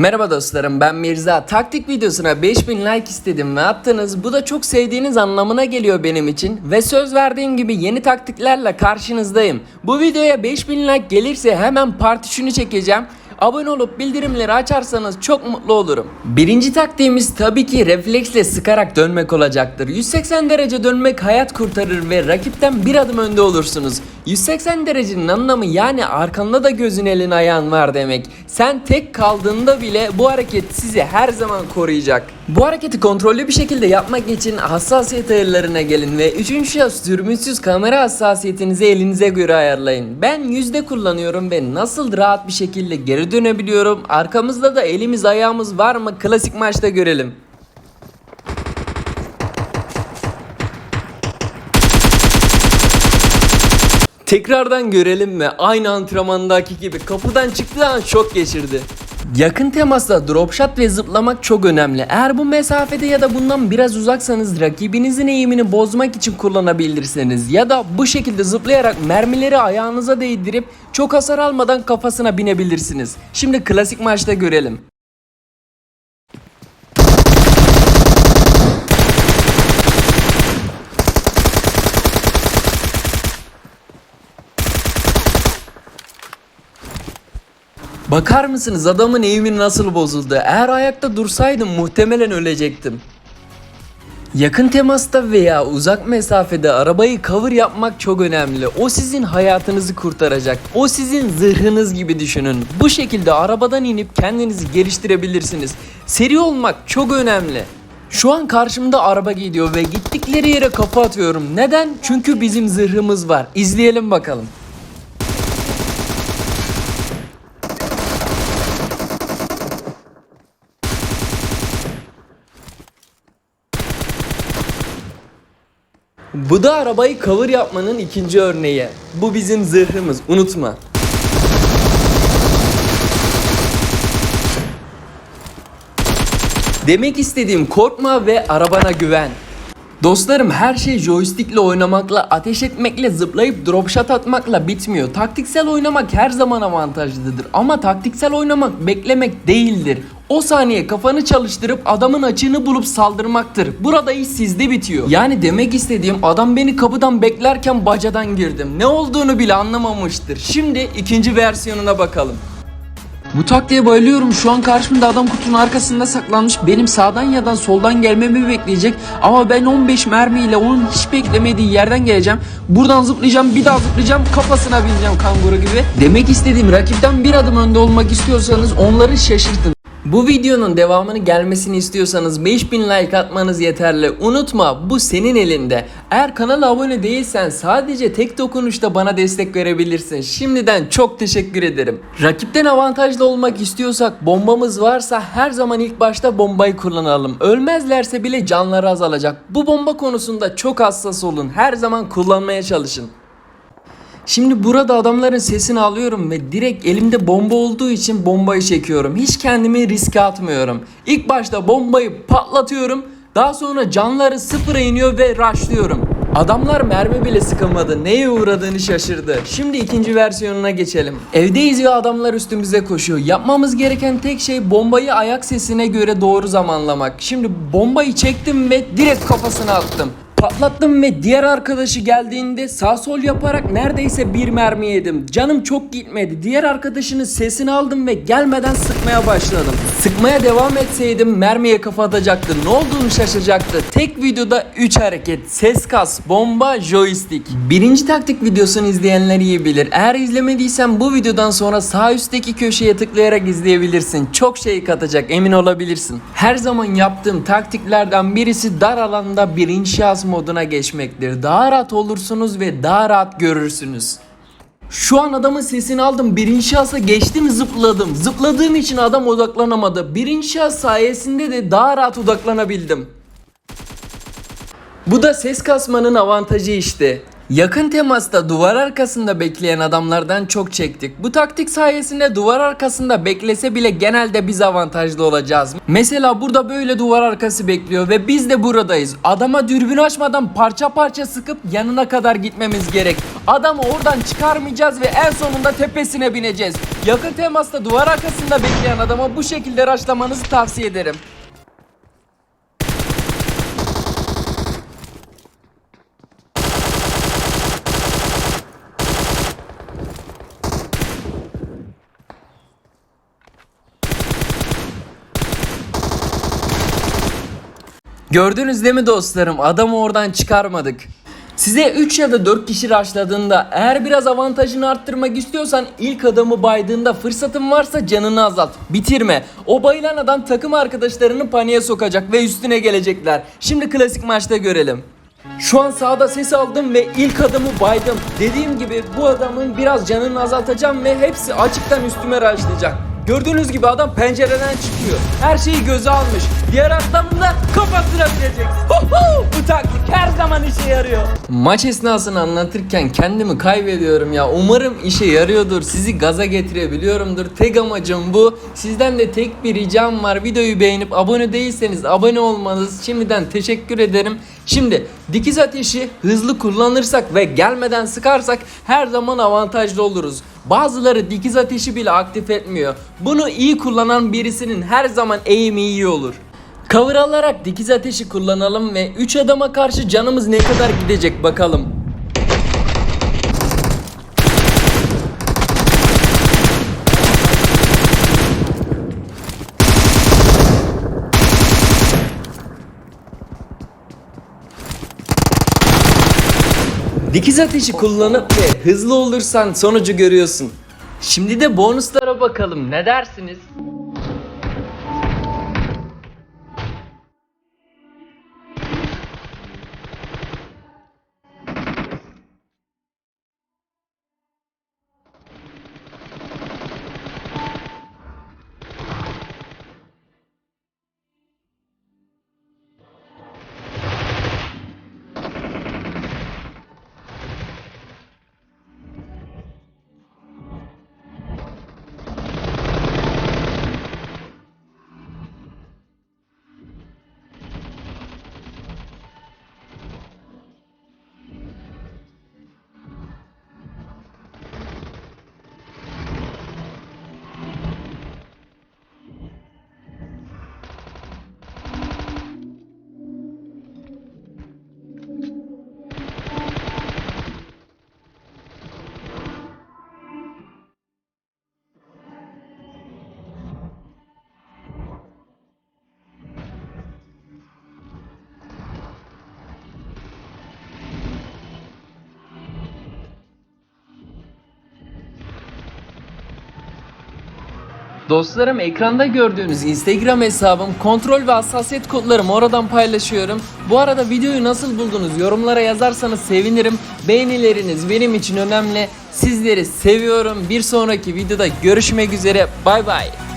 Merhaba dostlarım ben Mirza. Taktik videosuna 5000 like istedim ve attınız. Bu da çok sevdiğiniz anlamına geliyor benim için. Ve söz verdiğim gibi yeni taktiklerle karşınızdayım. Bu videoya 5000 like gelirse hemen part 3'ünü çekeceğim. Abone olup bildirimleri açarsanız çok mutlu olurum. Birinci taktiğimiz tabii ki refleksle sıkarak dönmek olacaktır. 180 derece dönmek hayat kurtarır ve rakipten bir adım önde olursunuz. 180 derecenin anlamı yani arkanda da gözün elin ayağın var demek. Sen tek kaldığında bile bu hareket sizi her zaman koruyacak. Bu hareketi kontrollü bir şekilde yapmak için hassasiyet ayarlarına gelin ve 3. şahıs dürbünsüz kamera hassasiyetinizi elinize göre ayarlayın. Ben yüzde kullanıyorum ve nasıl rahat bir şekilde geri dönebiliyorum. Arkamızda da elimiz ayağımız var mı klasik maçta görelim. Tekrardan görelim ve aynı antrenmandaki gibi kapıdan çıktığı an şok geçirdi. Yakın temasta drop shot ve zıplamak çok önemli. Eğer bu mesafede ya da bundan biraz uzaksanız rakibinizin eğimini bozmak için kullanabilirsiniz. Ya da bu şekilde zıplayarak mermileri ayağınıza değdirip çok hasar almadan kafasına binebilirsiniz. Şimdi klasik maçta görelim. Bakar mısınız adamın eğimi nasıl bozuldu? Eğer ayakta dursaydım muhtemelen ölecektim. Yakın temasta veya uzak mesafede arabayı cover yapmak çok önemli. O sizin hayatınızı kurtaracak. O sizin zırhınız gibi düşünün. Bu şekilde arabadan inip kendinizi geliştirebilirsiniz. Seri olmak çok önemli. Şu an karşımda araba gidiyor ve gittikleri yere kafa atıyorum. Neden? Çünkü bizim zırhımız var. İzleyelim bakalım. Bu da arabayı cover yapmanın ikinci örneği. Bu bizim zırhımız unutma. Demek istediğim korkma ve arabana güven. Dostlarım her şey joystickle oynamakla, ateş etmekle, zıplayıp drop shot atmakla bitmiyor. Taktiksel oynamak her zaman avantajlıdır ama taktiksel oynamak beklemek değildir. O saniye kafanı çalıştırıp adamın açığını bulup saldırmaktır. Burada iş sizde bitiyor. Yani demek istediğim adam beni kapıdan beklerken bacadan girdim. Ne olduğunu bile anlamamıştır. Şimdi ikinci versiyonuna bakalım. Bu taktiğe bayılıyorum. Şu an karşımda adam kutunun arkasında saklanmış. Benim sağdan ya da soldan gelmemi bekleyecek. Ama ben 15 mermiyle onun hiç beklemediği yerden geleceğim. Buradan zıplayacağım, bir daha zıplayacağım, kafasına bineceğim kanguru gibi. Demek istediğim rakipten bir adım önde olmak istiyorsanız onları şaşırtın. Bu videonun devamını gelmesini istiyorsanız 5000 like atmanız yeterli. Unutma bu senin elinde. Eğer kanala abone değilsen sadece tek dokunuşta bana destek verebilirsin. Şimdiden çok teşekkür ederim. Rakipten avantajlı olmak istiyorsak bombamız varsa her zaman ilk başta bombayı kullanalım. Ölmezlerse bile canları azalacak. Bu bomba konusunda çok hassas olun. Her zaman kullanmaya çalışın. Şimdi burada adamların sesini alıyorum ve direkt elimde bomba olduğu için bombayı çekiyorum. Hiç kendimi riske atmıyorum. İlk başta bombayı patlatıyorum. Daha sonra canları sıfıra iniyor ve rushlıyorum. Adamlar mermi bile sıkılmadı. Neye uğradığını şaşırdı. Şimdi ikinci versiyonuna geçelim. Evdeyiz ve adamlar üstümüze koşuyor. Yapmamız gereken tek şey bombayı ayak sesine göre doğru zamanlamak. Şimdi bombayı çektim ve direkt kafasına attım. Patlattım ve diğer arkadaşı geldiğinde sağ sol yaparak neredeyse bir mermi yedim. Canım çok gitmedi. Diğer arkadaşının sesini aldım ve gelmeden sıkmaya başladım. Sıkmaya devam etseydim mermiye kafa atacaktı. Ne olduğunu şaşıracaktı. Tek videoda 3 hareket. Ses kas, bomba, joystick. Birinci taktik videosunu izleyenler iyi bilir. Eğer izlemediysen bu videodan sonra sağ üstteki köşeye tıklayarak izleyebilirsin. Çok şey katacak emin olabilirsin. Her zaman yaptığım taktiklerden birisi dar alanda birinci şahıs moduna geçmektir. Daha rahat olursunuz ve daha rahat görürsünüz. Şu an adamın sesini aldım. Birinci şahsa geçtim zıpladım. Zıpladığım için adam odaklanamadı. Birinci şahıs sayesinde de daha rahat odaklanabildim. Bu da ses kasmanın avantajı işte. Yakın temasta duvar arkasında bekleyen adamlardan çok çektik. Bu taktik sayesinde duvar arkasında beklese bile genelde biz avantajlı olacağız. Mesela burada böyle duvar arkası bekliyor ve biz de buradayız. Adama dürbün açmadan parça parça sıkıp yanına kadar gitmemiz gerek. Adamı oradan çıkarmayacağız ve en sonunda tepesine bineceğiz. Yakın temasta duvar arkasında bekleyen adama bu şekilde raşlamanızı tavsiye ederim. Gördünüz değil mi dostlarım? Adamı oradan çıkarmadık. Size 3 ya da 4 kişi raşladığında eğer biraz avantajını arttırmak istiyorsan ilk adamı baydığında fırsatın varsa canını azalt. Bitirme. O bayılan adam takım arkadaşlarını paniğe sokacak ve üstüne gelecekler. Şimdi klasik maçta görelim. Şu an sağda ses aldım ve ilk adamı baydım. Dediğim gibi bu adamın biraz canını azaltacağım ve hepsi açıktan üstüme raşlayacak. Gördüğünüz gibi adam pencereden çıkıyor. Her şeyi göze almış. Diğer adamın da kafasına! Bu taktik her zaman işe yarıyor. Maç esnasını anlatırken kendimi kaybediyorum ya. Umarım işe yarıyordur. Sizi gaza getirebiliyorumdur. Tek amacım bu. Sizden de tek bir ricam var. Videoyu beğenip abone değilseniz abone olmanız şimdiden teşekkür ederim. Şimdi dikiz ateşi hızlı kullanırsak ve gelmeden sıkarsak her zaman avantajlı oluruz. Bazıları dikiz ateşi bile aktif etmiyor. Bunu iyi kullanan birisinin her zaman eğimi iyi olur. Cover alarak dikiz ateşi kullanalım ve 3 adama karşı canımız ne kadar gidecek bakalım. Dikiz ateşi kullanıp ve hızlı olursan sonucu görüyorsun. Şimdi de bonuslara bakalım. Ne dersiniz? Dostlarım ekranda gördüğünüz Instagram hesabım kontrol ve hassasiyet kodlarımı oradan paylaşıyorum. Bu arada videoyu nasıl buldunuz yorumlara yazarsanız sevinirim. Beğenileriniz benim için önemli. Sizleri seviyorum. Bir sonraki videoda görüşmek üzere. Bay bay.